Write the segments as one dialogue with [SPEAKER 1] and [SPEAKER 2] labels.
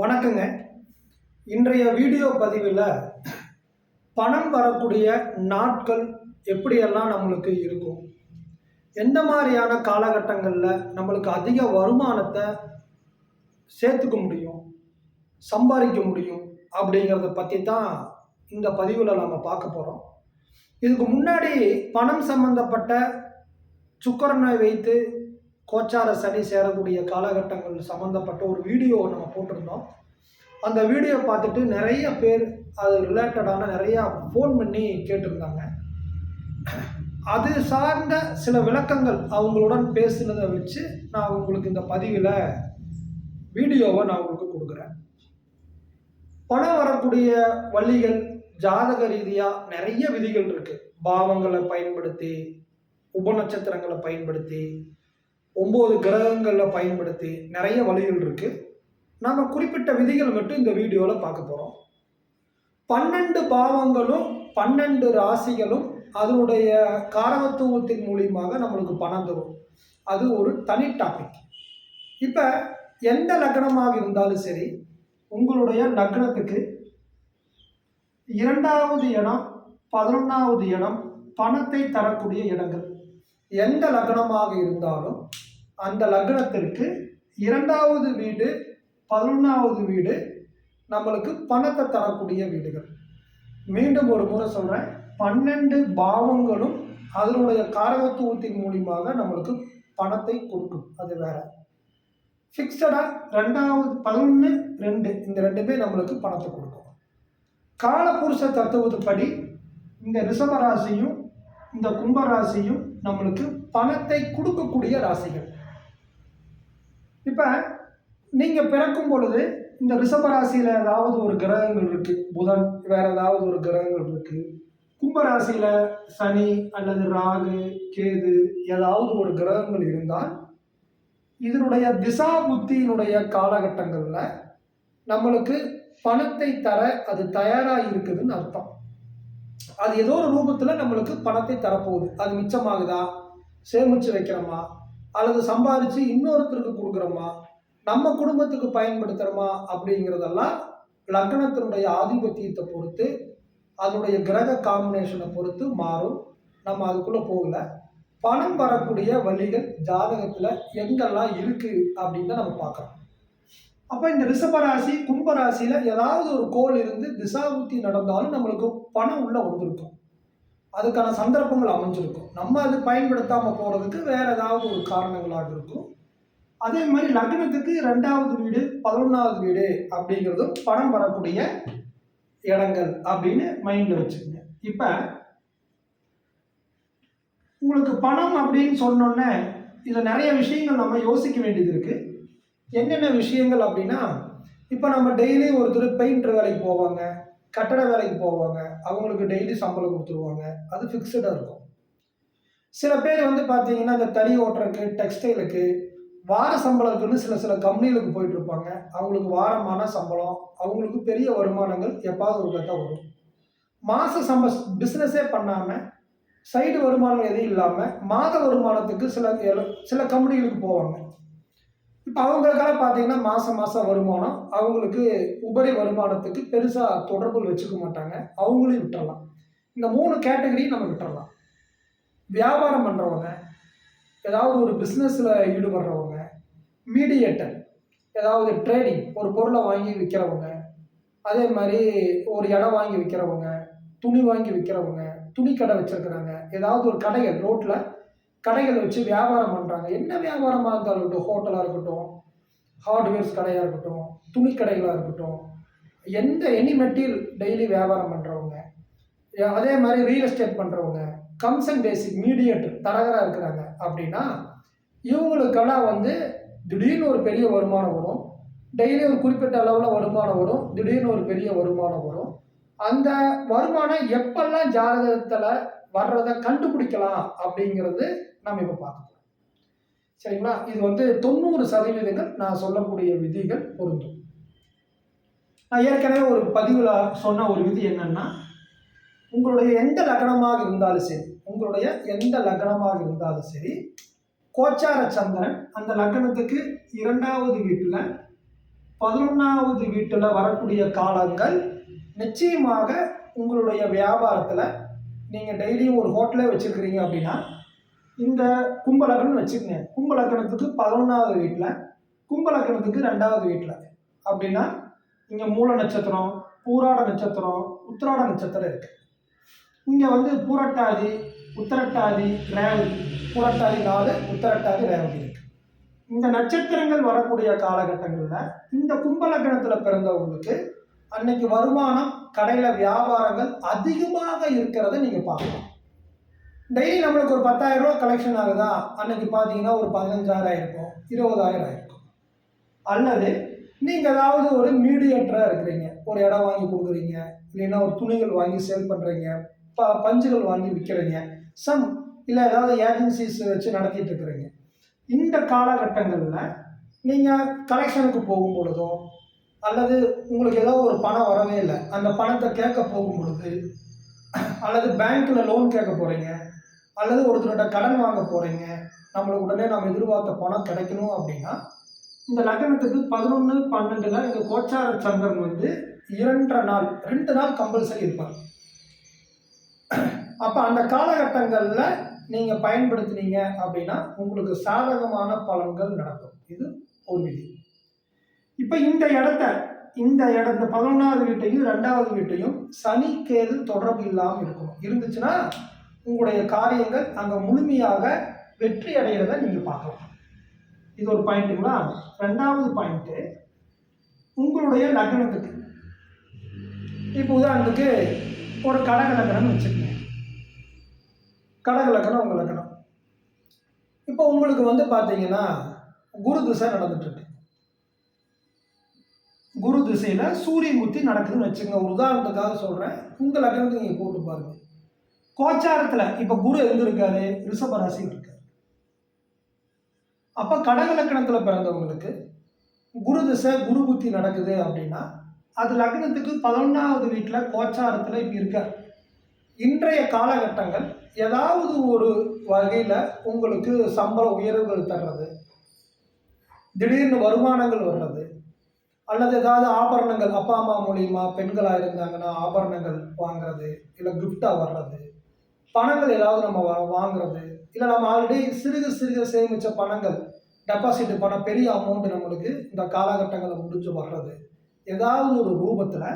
[SPEAKER 1] வணக்கங்க. இன்றைய வீடியோ பதிவில் பணம் வரக்கூடிய நாட்கள் எப்படியெல்லாம் நம்மளுக்கு இருக்கும்? எந்த மாதிரியான காலகட்டங்களில் நம்மளுக்கு அதிக வருமானத்தை சேர்த்துக்க முடியும்? சம்பாதிக்க முடியும்? அப்படிங்கிறத பற்றி தான் இந்த பதிவில் நம்ம பார்க்க போகிறோம் இதுக்கு முன்னாடி பணம் சம்மந்தப்பட்ட சுக்கரனை வைத்து கோச்சார சனி சேரக்கூடிய காலகட்டங்கள் சம்மந்தப்பட்ட ஒரு வீடியோ நம்ம போட்டிருந்தோம். அந்த வீடியோ பார்த்துட்டு நிறைய பேர் அது ரிலேட்டடான நிறையா ஃபோன் பண்ணி கேட்டிருந்தாங்க. அது சார்ந்த சில விளக்கங்கள் அவங்களுடன் பேசுனதை வச்சு நான் உங்களுக்கு இந்த பதிவில் வீடியோவை நான் உங்களுக்கு கொடுக்குறேன். பணம் வரக்கூடிய வழிகள் ஜாதக ரீதியாக நிறைய விதிகள் இருக்குது பாவங்களை பயன்படுத்தி உபநட்சத்திரங்களை பயன்படுத்தி ஒம்பது கிரகங்களில் பயன்படுத்தி நிறைய வழிகள் இருக்குது நாம் குறிப்பிட்ட விதிகள் மட்டும் இந்த வீடியோவில் பார்க்க போகிறோம் பன்னெண்டு பாவங்களும் பன்னெண்டு ராசிகளும் அதனுடைய காரகத்துவத்தின் மூலியமாக நம்மளுக்கு பணம் தரும். அது ஒரு தனி டாபிக் இப்போ எந்த லக்னமாக இருந்தாலும் சரி உங்களுடைய லக்னத்துக்கு இரண்டாவது இடம் பதினொன்றாவது இடம் பணத்தை தரக்கூடிய இடங்கள். எந்த லக்னமாக இருந்தாலும் அந்த லக்னத்திற்கு இரண்டாவது வீடு பதினொன்றாவது வீடு நம்மளுக்கு பணத்தை தரக்கூடிய வீடுகள். மீண்டும் ஒரு முறை சொல்கிறேன் பன்னெண்டு பாவங்களும் அதனுடைய காரகத்துவத்தின் மூலியமாக நம்மளுக்கு பணத்தை கொடுக்கும். அது வேற. ஃபிக்ஸடாக ரெண்டாவது பதினொன்று ரெண்டு இந்த ரெண்டுமே நம்மளுக்கு பணத்தை கொடுக்கும். காலபுருஷ தத்துவத்துப்படி இந்த ரிஷபராசியும் இந்த கும்பராசியும் நம்மளுக்கு பணத்தை கொடுக்கக்கூடிய ராசிகள். இப்போ நீங்கள் பிறக்கும் பொழுது இந்த ரிஷப ராசியில் ஏதாவது ஒரு கிரகங்கள் இருக்குது புதன் வேறு ஏதாவது ஒரு கிரகங்கள் இருக்குது கும்பராசியில் சனி அல்லது ராகு கேது ஏதாவது ஒரு கிரகங்கள் இருந்தால் இதனுடைய திசா புத்தியினுடைய காலகட்டங்களில் நம்மளுக்கு பணத்தை தர அது தயாராக இருக்குதுன்னு அர்த்தம். அது ஏதோ ஒரு ரூபத்தில் நம்மளுக்கு பணத்தை தரப்போகுது. அது மிச்சமாகுதா? சேமித்து வைக்கிறோமா? அல்லது சம்பாதிச்சு இன்னொருத்தருக்கு கொடுக்குறோமா? நம்ம குடும்பத்துக்கு பயன்படுத்துகிறோமா அப்படிங்கிறதெல்லாம் லக்கணத்தினுடைய ஆதிபத்தியத்தை பொறுத்து அதனுடைய கிரக காம்பினேஷனை பொறுத்து மாறும். நம்ம அதுக்குள்ளே போகல. பணம் வரக்கூடிய வழிகள் ஜாதகத்தில் எங்கெல்லாம் இருக்குது அப்படின்னு தான் நம்ம பார்க்குறோம். அப்போ இந்த ரிஷபராசி கும்பராசியில் ஏதாவது ஒரு கோள் இருந்து திசாபுத்தி நடந்தாலும் நம்மளுக்கு பணம் உள்ளே வந்திருக்கும். அதுக்கான சந்தர்ப்பங்கள் அமைஞ்சிருக்கும். நம்ம அது பயன்படுத்தாமல் போகிறதுக்கு வேற ஏதாவது ஒரு காரணங்களாக இருக்கும். அதே மாதிரி லக்னத்துக்கு ரெண்டாவது வீடு பதினொன்றாவது வீடு அப்படிங்கிறதும் பணம் வரக்கூடிய இடங்கள் அப்படின்னு மைண்டில் வச்சுக்கோங்க. இப்போ உங்களுக்கு பணம் அப்படின்னு சொன்னோன்னே இதில் நிறைய விஷயங்கள் நம்ம யோசிக்க வேண்டியது இருக்குது என்னென்ன விஷயங்கள் அப்படின்னா இப்போ நம்ம டெய்லி ஒருத்தர் பெயிண்டர் வேலைக்கு போவாங்க கட்டட வேலைக்கு போவாங்க அவங்களுக்கு டெய்லி சம்பளம் கொடுத்துருவாங்க. அது ஃபிக்ஸடாக இருக்கும். சில பேர் வந்து பார்த்தீங்கன்னா இந்த தறி ஓட்டுறதுக்கு டெக்ஸ்டைலுக்கு வார சம்பளத்துக்குன்னு சில சில கம்பெனிகளுக்கு போயிட்டு இருப்பாங்க. அவங்களுக்கு வாரமான சம்பளம் அவங்களுக்கு பெரிய வருமானங்கள் எப்பாவது ஒரு தான் வரும். மாத சம்ப பிஸ்னஸே பண்ணாமல் சைடு வருமானம் எதுவும் இல்லாமல் மாத வருமானத்துக்கு சில சில கம்பெனிகளுக்கு போவாங்க. இப்போ அவங்களுக்கெல்லாம் பார்த்தீங்கன்னா மாதம் மாதம் வருமானம் அவங்களுக்கு உபரி வருமானத்துக்கு பெருசாக தொடர்புகள் வச்சுக்க மாட்டாங்க. அவங்களையும் விட்டுறலாம். இந்த மூணு கேட்டகரியும் நம்ம விட்டுறலாம். வியாபாரம் பண்ணுறவங்க ஏதாவது ஒரு பிஸ்னஸில் ஈடுபடுறவங்க மீடியேட்டர் ஏதாவது ட்ரேடிங் ஒரு பொருளை வாங்கி விற்கிறவங்க அதே மாதிரி ஒரு இடம் வாங்கி விற்கிறவங்க துணி வாங்கி விற்கிறவங்க துணி கடை வச்சுருக்குறாங்க ஏதாவது ஒரு கடைகள் ரோட்டில் கடைகள் வச்சு வியாபாரம் பண்ணுறாங்க என்ன வியாபாரமாக இருந்தாலும் இருக்கட்டும் ஹோட்டலாக இருக்கட்டும் ஹார்ட்வேர்ஸ் கடையாக இருக்கட்டும் துணி கடைகளாக இருக்கட்டும் எந்த எனி மெட்டீரியல் டெய்லி வியாபாரம் பண்ணுறவங்க அதே மாதிரி ரியல் எஸ்டேட் பண்ணுறவங்க கம்சன் பேசிக் மீடியேட்டர் தரகராக இருக்கிறாங்க அப்படின்னா இவங்களுக்கெல்லாம் வந்து திடீர்னு ஒரு பெரிய வருமானம் வரும். டெய்லி ஒரு குறிப்பிட்ட அளவில் வருமானம் வரும். திடீர்னு ஒரு பெரிய வருமானம் வரும். அந்த வருமானம் எப்பெல்லாம் ஜாதகத்தில் வர்றதை கண்டுபிடிக்கலாம் அப்படிங்கிறது நம்ம இப்போ பார்த்துக்கலாம் சரிங்களா? இது வந்து தொண்ணூறு சதவீதங்கள் நான் சொல்லக்கூடிய விதிகள் பொருந்தும். நான் ஏற்கனவே ஒரு பதிவில் சொன்ன ஒரு விதி என்னன்னா உங்களுடைய எந்த லக்னமாக இருந்தாலும் சரி உங்களுடைய எந்த லக்னமாக இருந்தாலும் சரி கோச்சார சந்திரன் அந்த லக்னத்துக்கு இரண்டாவது வீட்டில் பதினொன்றாவது வீட்டில் வரக்கூடிய காலங்கள் நிச்சயமாக உங்களுடைய வியாபாரத்தில் நீங்கள் டெய்லியும் ஒரு ஹோட்டலே வச்சுருக்கிறீங்க அப்படின்னா இந்த கும்பலக்கணம் வச்சுக்கோங்க. கும்பலக்கணத்துக்கு பதினொன்றாவது வீட்டில் கும்பலக்கணத்துக்கு ரெண்டாவது வீட்டில் அப்படின்னா இங்கே மூல நட்சத்திரம் பூராட நட்சத்திரம் உத்திராட நட்சத்திரம் இருக்குது இங்கே வந்து பூரட்டாதி உத்திரட்டாதி ரேவதி. பூரட்டாதி நாலு உத்திரட்டாதி ரேவதி இருக்குது இந்த நட்சத்திரங்கள் வரக்கூடிய காலகட்டங்களில் இந்த கும்பலக்கணத்தில் பிறந்தவங்களுக்கு அன்னைக்கு வருமானம் கடையில் வியாபாரங்கள் அதிகமாக இருக்கிறத நீங்கள் பார்க்கலாம் டெய்லி நம்மளுக்கு ஒரு பத்தாயிரம் ரூபா கலெக்ஷன் ஆகுதா? அன்னைக்கு பார்த்தீங்கன்னா ஒரு பதினஞ்சாயிரம் இருக்கும் இருபதாயிரம் இருக்கும் அல்லது நீங்கள் ஏதாவது ஒரு மீடியேட்டராக இருக்கிறீங்க ஒரு இடம் வாங்கி கொடுக்குறீங்க இல்லைன்னா ஒரு துணிகள் வாங்கி சேல் பண்ணுறீங்க ப பஞ்சுகள் வாங்கி விற்கிறீங்க சம் இல்லை ஏதாவது ஏஜென்சிஸ் வச்சு நடத்திட்டு இருக்கிறீங்க. இந்த காலகட்டங்களில் நீங்கள் கலெக்ஷனுக்கு போகும் பொழுதும் அல்லது உங்களுக்கு ஏதோ ஒரு பணம் வரவே இல்லை. அந்த பணத்தை கேட்க போகும் பொழுது அல்லது பேங்க்கில் லோன் கேட்க போகிறீங்க அல்லது ஒருத்தரோட கடன் வாங்க போகிறீங்க நம்மளுக்கு உடனே நம்ம எதிர்பார்த்த பணம் கிடைக்கணும் அப்படின்னா இந்த லக்னத்துக்கு பதினொன்று பன்னெண்டில் இந்த கோச்சார சந்திரன் வந்து இரண்டரை நாள் ரெண்டு நாள் கம்பல்சரி இருப்பார். அப்போ அந்த காலகட்டங்களில் நீங்கள் பயன்படுத்தினீங்க அப்படின்னா உங்களுக்கு சாதகமான பலன்கள் நடக்கும். இது ஒரு விதி. இப்போ இந்த இடத்த இந்த இடத்த பதினொன்றாவது வீட்டையும் ரெண்டாவது வீட்டையும் சனி கேது தொடர்பு இல்லாமல் இருக்கணும். இருந்துச்சுன்னா உங்களுடைய காரியங்கள் அங்கே முழுமையாக வெற்றி அடைகிறத நீங்கள் பார்க்கலாம். இது ஒரு பாயிண்ட்டுங்களா ரெண்டாவது பாயிண்ட்டு உங்களுடைய லக்னத்துக்கு. இப்போ உதாரணத்துக்கு ஒரு கடக லக்கணம்னு வச்சுக்கோங்க. கடக லக்கணம் உங்கள் லக்னம். இப்போ உங்களுக்கு வந்து பார்த்தீங்கன்னா குரு திசை நடந்துட்டுருக்கு குரு திசையில் சூரியன் புத்தி நடக்குதுன்னு வச்சுக்கோங்க. ஒரு உதாரணத்துக்காக சொல்கிறேன் உங்கள் லக்னத்துக்கு நீங்கள் போட்டு பாருங்கள் கோச்சாரத்தில் இப்போ குரு எழுந்திருக்காரு. இருக்காரு இருக்கார் இருக்காரு. அப்போ கடக லக்கணத்தில் பிறந்தவங்களுக்கு குரு திசை குரு புத்தி நடக்குது அப்படின்னா அது லக்னத்துக்கு பதினொன்றாவது வீட்டில் கோச்சாரத்தில் இப்போ இருக்கார். இன்றைய காலகட்டங்கள் ஏதாவது ஒரு வகையில் உங்களுக்கு சம்பள உயர்வுகள் தர்றது திடீர்னு வருமானங்கள் வர்றது அல்லது ஏதாவது ஆபரணங்கள் அப்பா அம்மா மூலியமா பெண்களாக இருந்தாங்கன்னா ஆபரணங்கள் வாங்குறது இல்லை கிஃப்டாக வர்றது பணங்கள் ஏதாவது நம்ம வாங்குறது இல்லை நம்ம ஆல்ரெடி சிறுக சிறுக சேமித்த பணங்கள் டெபாசிட் பணம் பெரிய அமௌண்ட் நம்மளுக்கு இந்த காலகட்டங்களில் முடிஞ்சு வர்றது. ஏதாவது ஒரு ரூபத்தில்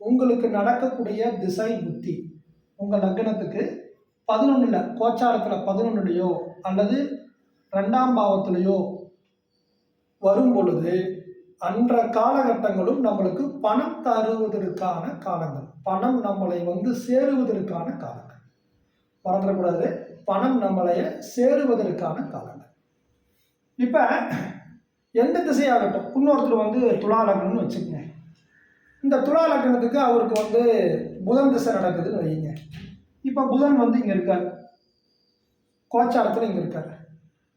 [SPEAKER 1] உங்களுக்கு நடக்கக்கூடிய திசை புத்தி உங்கள் லக்னத்துக்கு பதினொன்றில் கோச்சாரத்தில் பதினொன்றுலையோ அல்லது ரெண்டாம் பாவத்திலேயோ வரும் பொழுது அன்ற காலகட்டங்களும் நம்மளுக்கு பணம் தருவதற்கான காலங்கள். பணம் நம்மளை வந்து சேருவதற்கான காலங்கள். மறந்துடக்கூடாது. பணம் நம்மளைய சேருவதற்கான காலங்கள். இப்போ எந்த திசையாகட்டும் இன்னொருத்தர் வந்து துலா லக்னம்னு வச்சுக்கோங்க. இந்த துலா லக்னத்துக்கு அவருக்கு வந்து புதன் திசை நடக்குதுன்னு வைங்க இப்போ புதன் வந்து இங்கே இருக்கார். கோச்சாரத்தில் இங்கே இருக்கார்.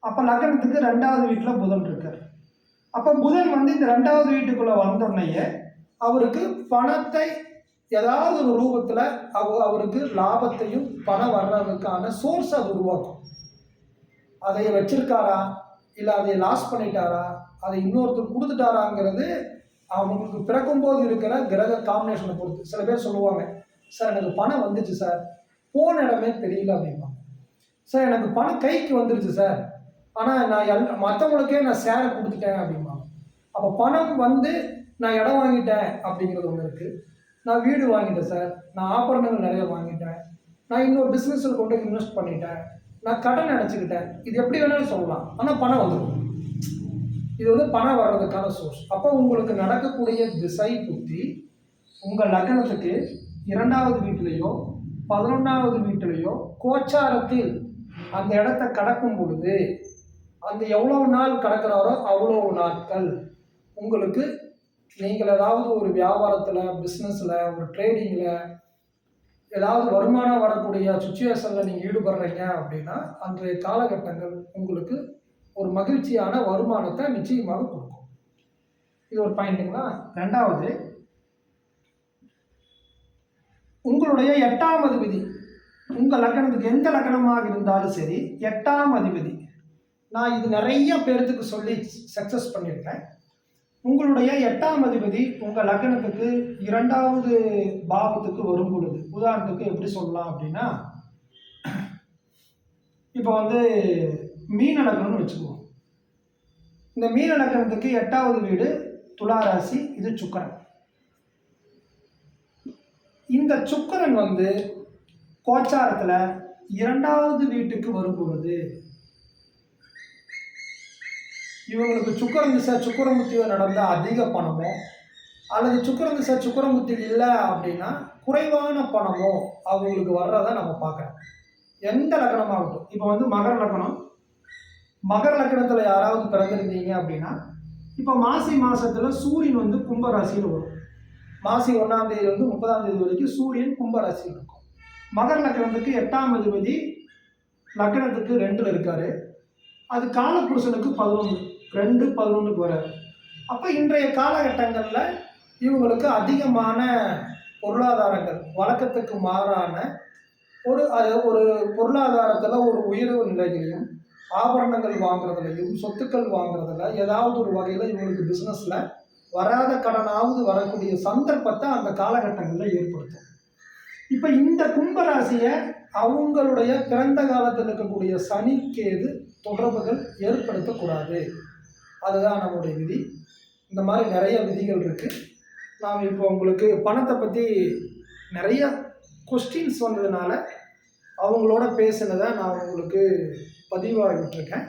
[SPEAKER 1] அப்போ லக்னத்துக்கு ரெண்டாவது வீட்டில் புதன் இருக்கார். அப்போ புதன் வந்து இந்த ரெண்டாவது வீட்டுக்குள்ளே வந்தோடனேயே அவருக்கு பணத்தை ஏதாவது ஒரு ரூபத்தில் அவ அவருக்கு லாபத்தையும் பணம் வர்றதுக்கான சோர்ஸ் அது உருவாக்கும். அதை வச்சிருக்காரா? இல்லை அதை லாஸ் பண்ணிட்டாரா? அதை இன்னொருத்தர் கொடுத்துட்டாராங்கிறது அவங்களுக்கு பிறக்கும்போது இருக்கிற கிரக காம்பினேஷனை பொறுத்து. சில பேர் சொல்லுவாங்க சார் எனக்கு பணம் வந்துச்சு சார். போன இடமே தெரியல அப்படிம்பாங்க. சார் எனக்கு பணம் கைக்கு வந்துருச்சு சார். ஆனால் நான் எல் மற்றவங்களுக்கே நான் சேரை கொடுத்துட்டேன் அப்படிம்பாங்க. அப்போ பணம் வந்து நான் இடம் வாங்கிட்டேன் அப்படிங்கிறது ஒன்று இருக்குது நான் வீடு வாங்கிட்டேன் சார். நான் ஆபரணங்கள் நிறைய வாங்கிட்டேன். நான் இன்னொரு பிஸ்னஸில் கொண்டு இன்வெஸ்ட் பண்ணிட்டேன். நான் கடன் அடைச்சிக்கிட்டேன் இது எப்படி வேணாலும் சொல்லலாம். ஆனால் பணம் வந்துடும் இது வந்து பணம் வர்றதுக்கான சோர்ஸ் அப்போ உங்களுக்கு நடக்கக்கூடிய திசை புத்தி உங்கள் லக்னத்துக்கு இரண்டாவது வீட்டிலேயோ பதினொன்றாவது வீட்டிலேயோ கோச்சாரத்தில் அந்த இடத்த கடக்கும் பொழுது அந்த எவ்வளோ நாள் கடக்கிறாரோ அவ்வளோ நாட்கள். உங்களுக்கு நீங்கள் ஏதாவது ஒரு வியாபாரத்தில் பிஸ்னஸில் ஒரு ட்ரேடிங்கில் ஏதாவது வருமானம் வரக்கூடிய சுச்சுவேஷனில் நீங்கள் ஈடுபடுறீங்க அப்படின்னா அன்றைய காலகட்டங்கள் உங்களுக்கு ஒரு மகிழ்ச்சியான வருமானத்தை நிச்சயமாக கொடுக்கும். இது ஒரு பாயிண்ட்டுங்களா ரெண்டாவது உங்களுடைய எட்டாம் அதிபதி உங்கள் லக்கணத்துக்கு எந்த லக்கணமாக இருந்தாலும் சரி எட்டாம் அதிபதி நான் இது நிறைய பேர்த்துக்கு சொல்லி சக்ஸஸ் பண்ணியிருக்கேன். உங்களுடைய எட்டாம் அதிபதி உங்கள் லக்னத்துக்கு இரண்டாவது பாவத்துக்கு வரும் பொழுது உதாரணத்துக்கு எப்படி சொல்லலாம் அப்படின்னா இப்போ வந்து மீன லக்னம்னு வச்சுக்குவோம். இந்த மீன லக்னத்துக்கு எட்டாவது வீடு துலா ராசி இது சுக்கரன். இந்த சுக்கரன் வந்து கோச்சாரத்தில் இரண்டாவது வீட்டுக்கு வரும் பொழுது இவங்களுக்கு சுக்கரம் திசை சுக்கரமுத்தியில் நடந்த அதிக பணமோ அல்லது சுக்கரம் திசை சுக்கரமுத்தி இல்லை அப்படின்னா குறைவான பணமோ அவங்களுக்கு வர்றதை நம்ம பார்க்குறோம். எந்த லக்கணமாகட்டும். இப்போ வந்து மகர லக்கணம். மகர லக்கணத்தில் யாராவது பிறந்திருந்தீங்க அப்படின்னா இப்போ மாசி மாதத்தில் சூரியன் வந்து கும்பராசியில் வரும். மாசி ஒன்றாம் தேதி வந்து முப்பதாம் தேதி வரைக்கும் சூரியன் கும்பராசியில் இருக்கும். மகர லக்கணத்துக்கு எட்டாம் அதிபதி லக்கணத்துக்கு ரெண்டில் இருக்காரு. அது காலப்புருஷனுக்கு பதினொன்று. ரெண்டு பதினொன்றுக்கு வராரு அப்போ இன்றைய காலகட்டங்களில் இவங்களுக்கு அதிகமான பொருளாதாரங்கள் வழக்கத்துக்கு மாறான ஒரு அது ஒரு பொருளாதாரத்தில் ஒரு உயர்வு நிலையிலையும் ஆபரணங்கள் வாங்குறதுலையும் சொத்துக்கள் வாங்குறதுல ஏதாவது ஒரு வகையில் இவங்களுக்கு பிஸ்னஸில் வராத கடனாவது வரக்கூடிய சந்தர்ப்பத்தை அந்த காலகட்டங்களில் ஏற்படுத்தும். இப்போ இந்த கும்பராசியை அவங்களுடைய பிறந்த காலத்தில் இருக்கக்கூடிய சனிக்கேது தொடர்புகள் ஏற்படுத்தக்கூடாது. அதுதான் நம்மளுடைய விதி. இந்த மாதிரி நிறைய விதிகள் இருக்குது நாம் இப்போ உங்களுக்கு பணத்தை பற்றி நிறைய கொஸ்டின்ஸ் வந்ததுனால அவங்களோட பேசினதை நான் உங்களுக்கு பதிவாக விட்டுருக்கேன்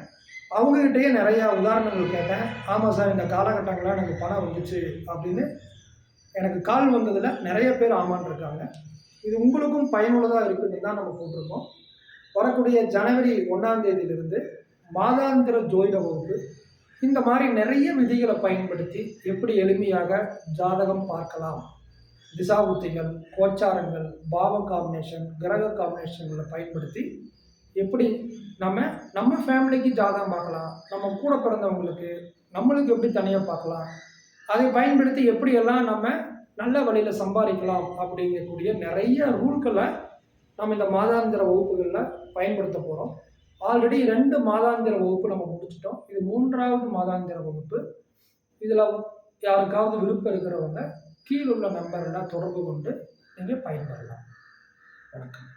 [SPEAKER 1] அவங்ககிட்டயே நிறையா உதாரணங்கள் கேட்டேன். ஆமாம் சார் இந்த காலகட்டங்களில் எனக்கு பணம் வந்துச்சு அப்படின்னு எனக்கு கால் வந்ததில் நிறைய பேர் ஆமான் இருக்காங்க இது உங்களுக்கும் பயனுள்ளதாக இருக்குதுன்னு தான் நம்ம போட்டிருக்கோம். வரக்கூடிய ஜனவரி ஒன்றாம் தேதியிலிருந்து மாதாந்திர ஜோதிட வகுப்பு இந்த மாதிரி நிறைய விதிகளை பயன்படுத்தி எப்படி எளிமையாக ஜாதகம் பார்க்கலாம்? திசாபுத்திகள் கோச்சாரங்கள் பாவ காம்பினேஷன் கிரக காம்பினேஷன்களை பயன்படுத்தி எப்படி நம்ம நம்ம ஃபேமிலிக்கு ஜாதகம் பார்க்கலாம் நம்ம கூட பிறந்தவங்களுக்கு நம்மளுக்கு எப்படி தனியாக பார்க்கலாம் அதை பயன்படுத்தி எப்படியெல்லாம் நம்ம நல்ல வழியில் சம்பாதிக்கலாம் அப்படிங்கக்கூடிய நிறைய ரூல்களை நம்ம இந்த மாதாந்திர வகுப்புகளில் பயன்படுத்த போகிறோம் ஆல்ரெடி ரெண்டு மாதாந்திர வகுப்பு நம்ம முடிச்சிட்டோம். இது மூன்றாவது மாதாந்திர வகுப்பு. இதில் யாருக்காவது விருப்பம் இருக்கிறவங்க கீழுள்ள நம்பரில் தொடர்பு கொண்டு நீங்கள் பயன்பெறலாம். வணக்கம்.